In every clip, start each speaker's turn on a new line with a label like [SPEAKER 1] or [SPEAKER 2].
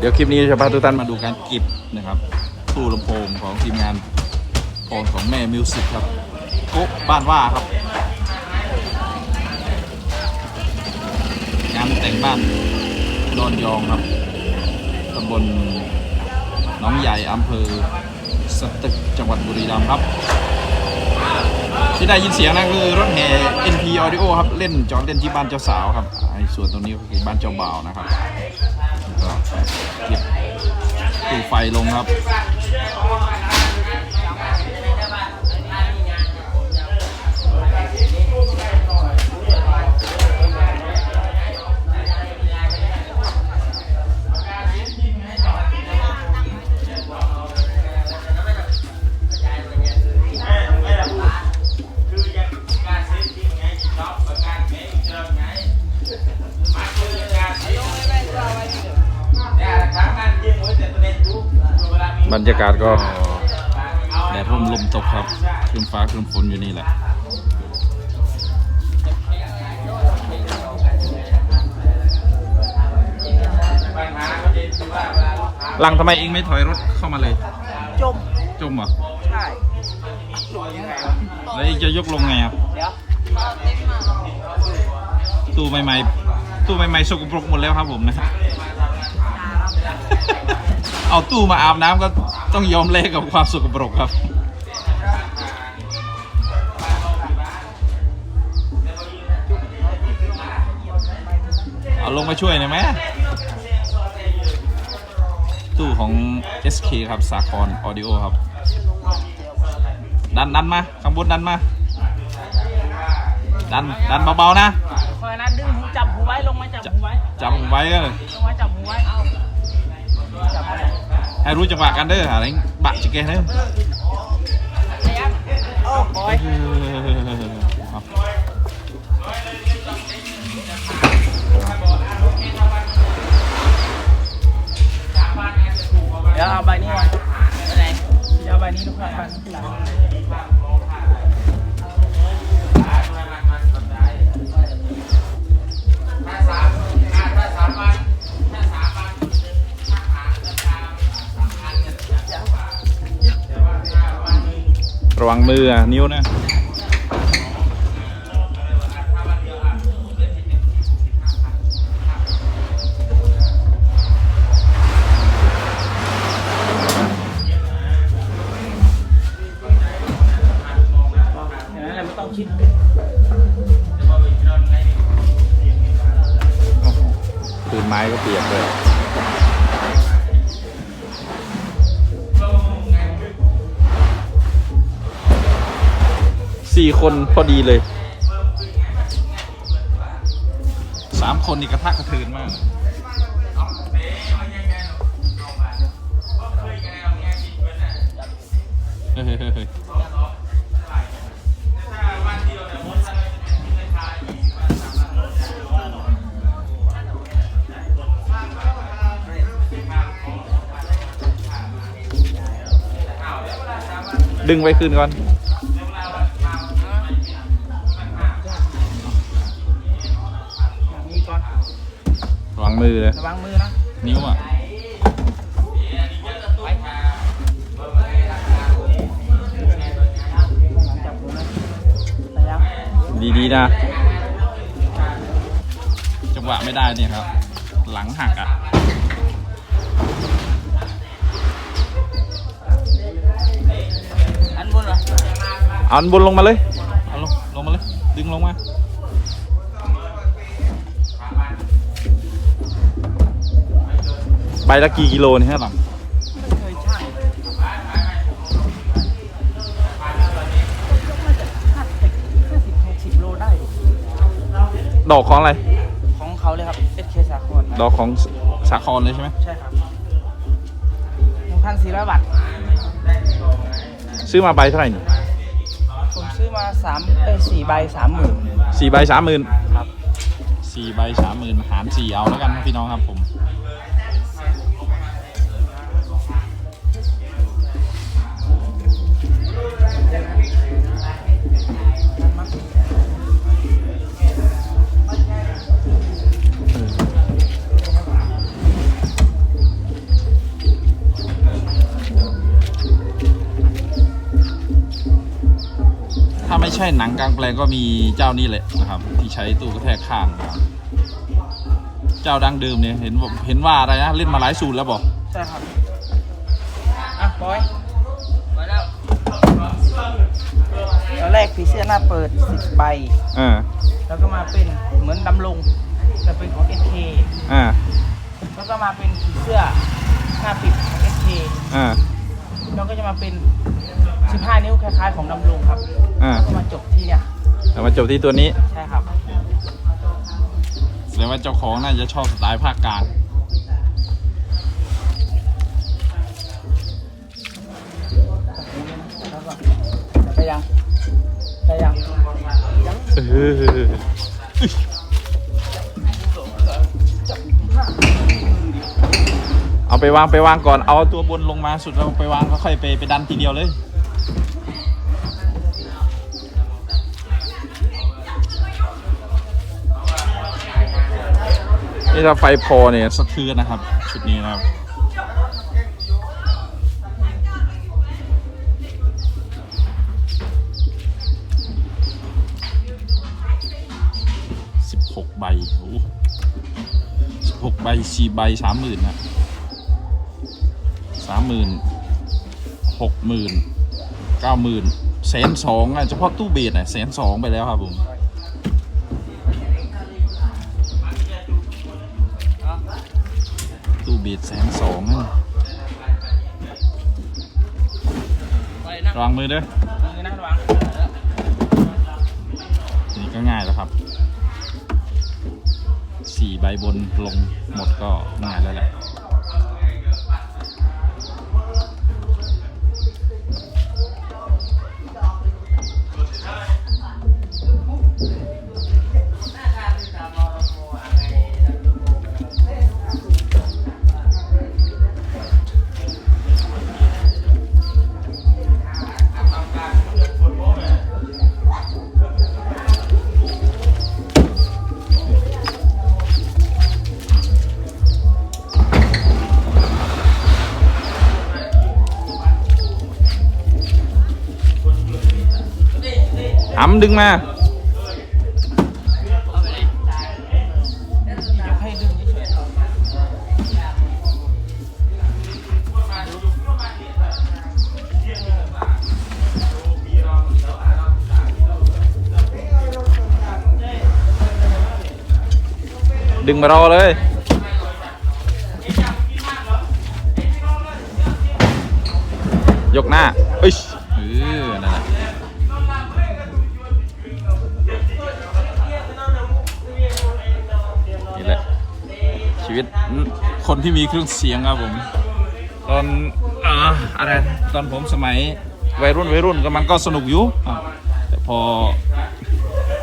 [SPEAKER 1] เดี๋ยวคลิปนี้จะพาทุกท่านมาดูการเก็บนะครับตู้ลำโพงของทีมงานโอนของแม่มิวสิกครับโกะบ้านว่าครับ งานแต่งบ้านดอนยองครับตำบลหน้องใหญ่อำเภอสตึกจังหวัดบุรีรัมย์ครับ ที่ได้ยินเสียงนั่นคือรถแห่ NP Audio ครับ เล่นจอดเล่นที่บ้านเจ้าสาวครับไอ้ส่วนตรงนี้ก็คือบ้านเจ้าบ่าวนะครับ ก็เก็บตู้ไฟลงครับ ยากาศก็แดดร่มลมตกครับครึ้มฟ้าครึ้มฝนอยู่นี่แหละหลังทำไมเองไม่ถอยรถเข้ามาเลย
[SPEAKER 2] จม
[SPEAKER 1] จมเหรอ
[SPEAKER 2] ใช่จมยังไงวะ
[SPEAKER 1] แล้วเองจะยกลงไงครับ
[SPEAKER 2] เดี๋ยว
[SPEAKER 1] ตู้ใหม่ๆตู้ใหม่ๆสกปรกหมดแล้วครับผมนะ เอาตู้มาอาบน้ำก็ต้องยอมเละกับความสกปรกครับเอาลงมาช่วยหน่อยไหมตู้ของ SK ครับสาครออดิโอครับ ดันดันมาข้างบนดันมา ดันดันเบาๆนะ
[SPEAKER 2] คอยนะดึงหูจับหูไว้ลงมาจับหูไว้
[SPEAKER 1] จับไว้ก็
[SPEAKER 2] ลงมาจับหูไว้เอาจับไว้
[SPEAKER 1] ให้รู้จังหวะกันเด้ออะไรบะจิเกเด้อ
[SPEAKER 2] พยายามโอ้บอย
[SPEAKER 1] เอา
[SPEAKER 2] เดี๋ยวเอาใบนี้มาไปไหนเดี๋ยวเอาใบนี้ทุกคนหลัง
[SPEAKER 1] ระวังมืออะนิ้วนะ
[SPEAKER 2] ค
[SPEAKER 1] นพอดีเลยสามคนนี่กระทะกระเทือนมากเฮ้ยเฮ้ยเฮ้ยเฮ้ยดึงไว้คืนก่อน
[SPEAKER 2] ง
[SPEAKER 1] มือเลย
[SPEAKER 2] ระวังมือนะ
[SPEAKER 1] นิ้วอะ
[SPEAKER 2] จับหูนะพยายาม
[SPEAKER 1] ดีๆนะจังหวะไม่ได้เนี่ยครับ หลังหักอะ
[SPEAKER 2] อันบนเหรอ
[SPEAKER 1] เอาอันบนลงมาเลยเอาลงลงมาเลย ดึงลงมา ใบละกี่กิโลเนี่ยฮะหลัง
[SPEAKER 2] ไม่เคยช่างน่าจะห้าสิบห้าสิบหกสิบโลได้
[SPEAKER 1] ดอกของอะไร
[SPEAKER 2] ของเขาเลยครับ SK สาคร
[SPEAKER 1] ดอกของสสาครเลยใช่ไหม
[SPEAKER 2] ใช่ครับหนึ่งพันสี่ร้อยบาท
[SPEAKER 1] ซื้อมาใบเท่าไหร่นี่
[SPEAKER 2] ผมซื้อมาสามเอ้ยสี่ใบสามหมื่น
[SPEAKER 1] สี่ใบสามหมื่น
[SPEAKER 2] ครับ
[SPEAKER 1] สี่ใบสามหมื่นหารสี่เอาแล้วกันนะพี่น้องครับผม ช่หนังกลางแปลงก็มีเจ้านี่แหละนะครับ ที่ใช้ตู้กระแทกข้างนะครับเจ้าดังเดิมเนี่ยเห็นบอกเห็นว่าอะไรนะเล่นมาหลายสูตรแล้วบอก
[SPEAKER 2] ใช่ครับอะบอยมาแล้วตอนแรกผีเสื้อหน้าเปิดสิบใบ
[SPEAKER 1] อ่า
[SPEAKER 2] แล้วก็มาเป็นเหมือนดำลงแต่เป็นของ SK
[SPEAKER 1] อ่า
[SPEAKER 2] แล้วก็มาเป็นผีเสื้อหน้าปิดของ SK
[SPEAKER 1] อ่า
[SPEAKER 2] แล้วก็จะมาเป็น 15 นิ้วคล้ายๆของดำลงครับ
[SPEAKER 1] อ่า
[SPEAKER 2] แล้วก็มาจบที่เนี่ย
[SPEAKER 1] แล้วมาจบที่ตัวนี้
[SPEAKER 2] ใช่ครับ
[SPEAKER 1] แสดงว่าเจ้าของน่าจะชอบสไตล์ภาคกลาง
[SPEAKER 2] แล้วก็ไปยังไปยังยัง
[SPEAKER 1] เออเอาไปวางไปวางก่อนเอาตัวบนลงมาสุดแล้วไปวางก็ค่อยไปไปดันทีเดียวเลย นี่ถ้าไฟพอเนี่ยสะเทือนนะครับ ชุดนี้นะครับสิบหกใบโอ้สิบหกใบสี่ใบสามหมื่นนะสามหมื่นหกหมื่นเก้าหมื่นแสนสองอะเฉพาะตู้เบสอะแสนสองไปแล้วครับผม บีดแสนสองระวังมือเด้อ
[SPEAKER 2] นั่งระวัง
[SPEAKER 1] ทีนี้ก็ง่ายแล้วครับสี่ใบบนลงหมดก็ง่ายแล้วแหละ หำดึงมา
[SPEAKER 2] ยกให้ดึงเฉย
[SPEAKER 1] ดึงมารอเลยยกหน้า ที่มีเครื่องเสียงครับผม ตอนอ่าอะไรตอนผมสมัยวัยรุ่นวัยรุ่นก็มันก็สนุกอยู่แต่พอ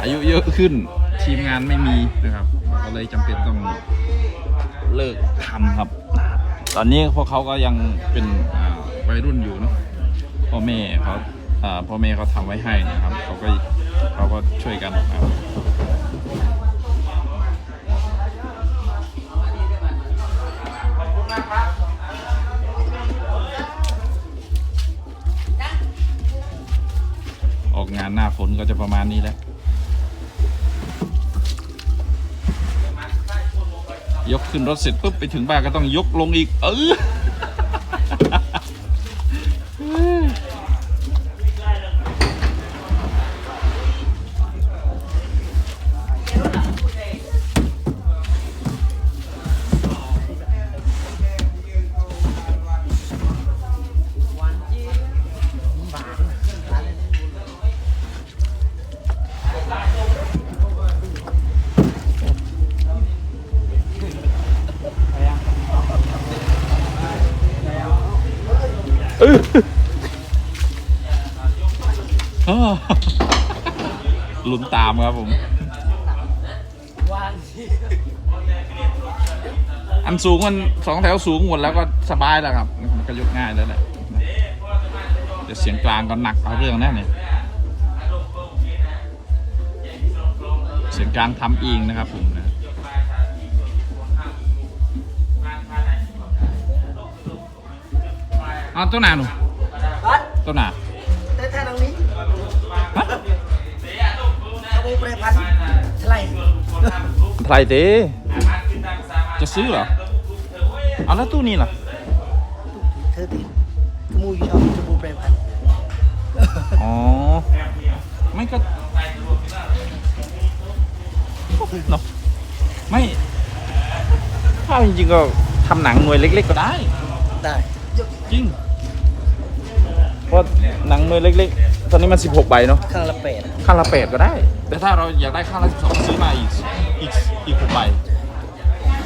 [SPEAKER 1] อายุเยอะขึ้นทีมงานไม่มีนะครับก็เลยจำเป็นต้องเลิกทำครับ ตอนนี้พวกเขาก็ยังเป็นวัยรุ่นอยู่เนาะพ่อแม่เขาอ่าพ่อแม่เขาทำไว้ให้นะครับเขาก็เขาก็ช่วยกันนะครับ ก็จะประมาณนี้แหละยกขึ้นรถเสร็จปุ๊บไปถึงบ้านก็ต้องยกลงอีก เออ ลุ้นตามครับผม
[SPEAKER 2] วางสิ
[SPEAKER 1] อันสูงมันสองแถวสูงหมดแล้วก็สบายแล้วครับ มันก็ยกง่ายแล้วแหละเดี๋ยวเสียงกลางก็หนักเอาเรื่องแน่เนี่ยเสียงกลางทำเองนะครับผมนะเอาตัวหนาหนู
[SPEAKER 2] วัด
[SPEAKER 1] ตัวหนา
[SPEAKER 2] แต่ท่า ตรงนี้
[SPEAKER 1] ฮะไพรเตจะซื้อเหรอเอาแล้วตู้นี้ล่ะ
[SPEAKER 3] เธอติขโมูยชอบชมพูแปรพันธุ์
[SPEAKER 1] อ๋อไม่ก็เนาะไม่ถ้าจริงๆก็ทำหนังหน่วยเล็ก ๆ ก็ได้
[SPEAKER 3] ได้
[SPEAKER 1] จริงเพราะหนังหน่วยเล็ก ๆ ตอนนี้มัน 16 ใบเนาะ
[SPEAKER 3] ข้างละแปด
[SPEAKER 1] ข้างละแปดก็ได้ แต่ถ้าเราอยากได้ข้างละ12ซื้อมาอีกอีกอีกหกใบ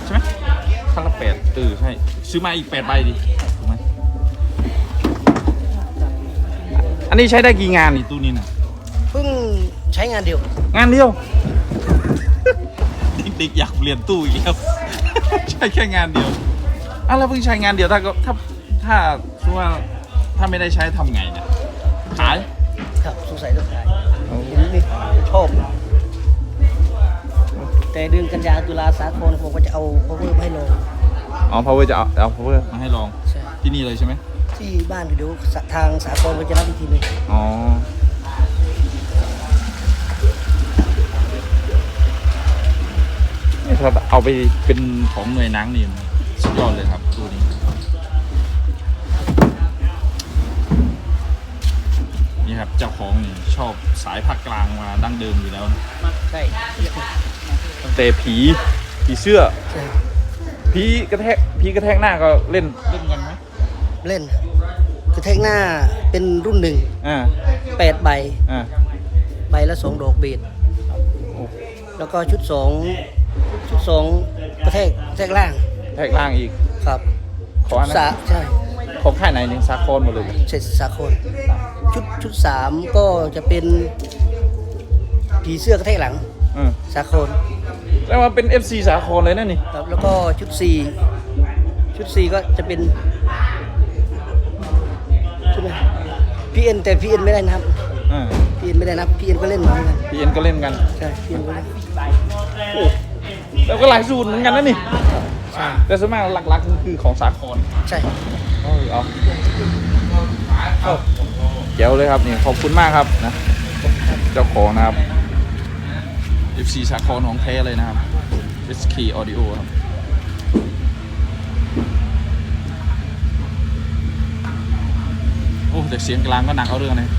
[SPEAKER 1] ใช่ไหมข้างละแปดเออใช่ซื้อมาอีกแปดใบดิถูกไหมอันนี้ใช้ได้กี่งานนี่ตู้นี้น่ะ
[SPEAKER 3] เพิ่งใช้งานเดียว
[SPEAKER 1] งานเดียวเด็กๆอยากเปลี่ยนตู้อีกแล้วใช้แค่งานเดียวอะแล้วเพิ่งใช้งานเดียวถ้าก็ถ้าถ้าสมมุติว่าถ้าไม่ได้ใช้ทำไงเนี่ยขาย
[SPEAKER 3] ครับสงสัยต้องขายเห็นนี่ชอบ แต่เดือนกันยาตุลาสากลผมก็จะเอา power มาให้ลง
[SPEAKER 1] อ๋อ power จะเอาเอา power มาให้ลอง
[SPEAKER 3] ใช่
[SPEAKER 1] ที่นี่เลยใช่ไหม
[SPEAKER 3] ที่บ้านเดี๋ยวทางสากลก็จะรับอีกทีหนึง
[SPEAKER 1] อ๋อนี่ถ้าเอาไปเป็นของหน่วยหนังนี่สุดยอดเลยครับตู้นี้นี่ เจ้าของนี่ชอบสายภาคกลางมาดั้งเดิมอยู่แล้วนะ
[SPEAKER 3] ใช่
[SPEAKER 1] แต่ผีผีเสื้อ
[SPEAKER 3] ใช่
[SPEAKER 1] ผีกระแทกผีกระแทกหน้าก็เล่นเล่นกันไหม
[SPEAKER 3] เล่นกระแทกหน้าเป็นรุ่นหนึ่ง
[SPEAKER 1] อ่า
[SPEAKER 3] แปดใบ
[SPEAKER 1] อ่า
[SPEAKER 3] ใบละสองดอกเบส
[SPEAKER 1] โอ้
[SPEAKER 3] แล้วก็ชุดสองชุดสองกระแทกกระแทกล่าง
[SPEAKER 1] แทกล่างอีก
[SPEAKER 3] ครับ
[SPEAKER 1] ขออันนั้
[SPEAKER 3] สานใช่
[SPEAKER 1] ของค่ายไหนเนี่ยซาโคนหมดเลย
[SPEAKER 3] เสร็จสากลชุดชุดสามก็จะเป็นผีเสื้อกระแทกหลัง
[SPEAKER 1] อืม
[SPEAKER 3] สากล
[SPEAKER 1] แล้วมาเป็น FC สาโคนเลยนะนี่
[SPEAKER 3] ครับแล้วก็ชุดสี่ชุดสี่ก็จะเป็นชุดไหนพีเอ็นแต่พีเอ็นไม่ได้นับ
[SPEAKER 1] อ่า
[SPEAKER 3] พีเอ็นไม่ได้นับพีเอ็นก็เล่นเหมือนกัน
[SPEAKER 1] พีเอ็นก็เล่นกัน
[SPEAKER 3] ใช่พีเอ็นก็เล่น
[SPEAKER 1] แล้วก็หลายสูตรเหมือนกันนะนี่
[SPEAKER 3] ใช่
[SPEAKER 1] แต่ส่วนมากหลักๆคือของสาคร
[SPEAKER 3] ใช่
[SPEAKER 1] เอาเจ๋วเลยครับนี่ขอบคุณมากครับนะ เจ้าของนะครับ FC สาครของแท้เลยนะครับ SK Audio ครับโอ้แต่เสียงกลางก็หนักเอาเรื่องเลย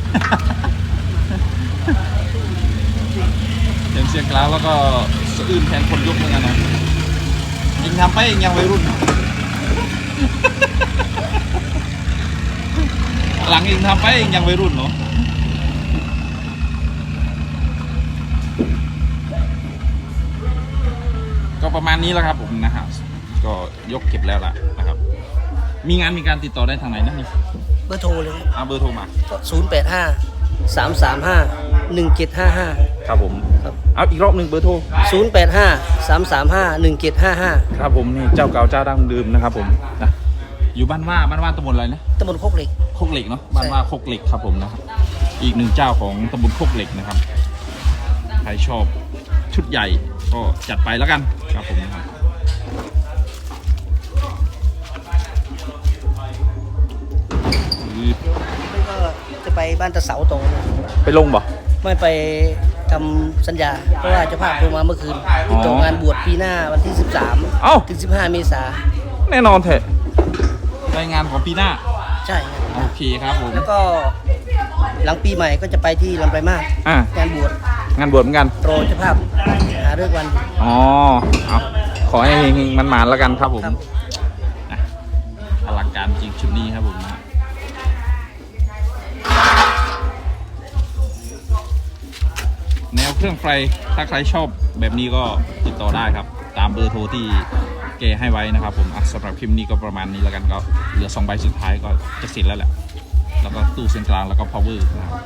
[SPEAKER 1] เห็นเสียงกลางแล้วก็สะอื้นแทนคนยกเหมือนกันนะยิงทำไปเองยังวัยรุ่น หลังเองทำไปเองยังวัยรุ่นเนาะก็ประมาณนี้แล้วครับผมนะครับ ก็ยกเก็บแล้วล่ะนะครับ มีงานมีการติดต่อได้ทางไหนนะนี่
[SPEAKER 3] เบอร์โทรเลย
[SPEAKER 1] เอาเบอร์โทรมา
[SPEAKER 3] ศูนย์แปดห้าสามสามห้าหนึ่งเจ็ดห้าห้า
[SPEAKER 1] ครับผม
[SPEAKER 3] ครับ
[SPEAKER 1] เอาอีกรอบหนึ่งเบอร์โทร
[SPEAKER 3] ศูนย์แปดห้าสามสามห้าหนึ่งเจ็ดห้าห้า
[SPEAKER 1] ครับผมนี่เจ้าเก่าเจ้าดั้งเดิมนะครับผมนะอยู่บ้านว่าบ้านว่าตำบลอะไรนะ
[SPEAKER 3] ตำบลโคกเหล็ก
[SPEAKER 1] โค กเหล็กเนาะบ้านว่าโคกเหล็กครับผมนะครับอีกหนึ่งเจ้าของตำบลโคกเหล็กนะครับใครชอบชุดใหญ่ก็จัดไปแล้วกันครับผมนะครับอือ
[SPEAKER 3] ไม่ก็จะไปบ้านตะเสาตรงนะ
[SPEAKER 1] ไปลงบ่
[SPEAKER 3] ไม่ไปทำสัญญา เพราะว่าเจ้าภาพโทรมาเมื่อคืนติดต่องานบวชปีหน้าวันที่
[SPEAKER 1] เอ้า
[SPEAKER 3] 13ถึง 15 เมษา
[SPEAKER 1] แน่นอนเถอะรายงานของปีหน้า
[SPEAKER 3] ใช่ครับ
[SPEAKER 1] โอเคครับผม
[SPEAKER 3] แล้วก็หลังปีใหม่ก็จะไปที่ลำไปลายมาศ
[SPEAKER 1] อะ
[SPEAKER 3] งานบวช
[SPEAKER 1] งานบวชเหมือนกัน
[SPEAKER 3] รอเจ้าภาพหาเรื่องวัน
[SPEAKER 1] อ๋อเอาขอให้เฮงๆมันๆแล้วกันครับผม
[SPEAKER 3] ครับ
[SPEAKER 1] นะอลังการจริงชุดนี้ครับผมนะแนวเครื่องไฟถ้าใครชอบแบบนี้ก็ติดต่อได้ครับ ตามเบอร์โทรที่ เกให้ไว้นะครับผมสำหรับคลิปนี้ก็ประมาณนี้แล้วกันก็เหลือสองใบสุดท้ายก็จะเสร็จแล้วแหละแล้วก็ตู้เส้นกลางแล้วก็ power นะครับ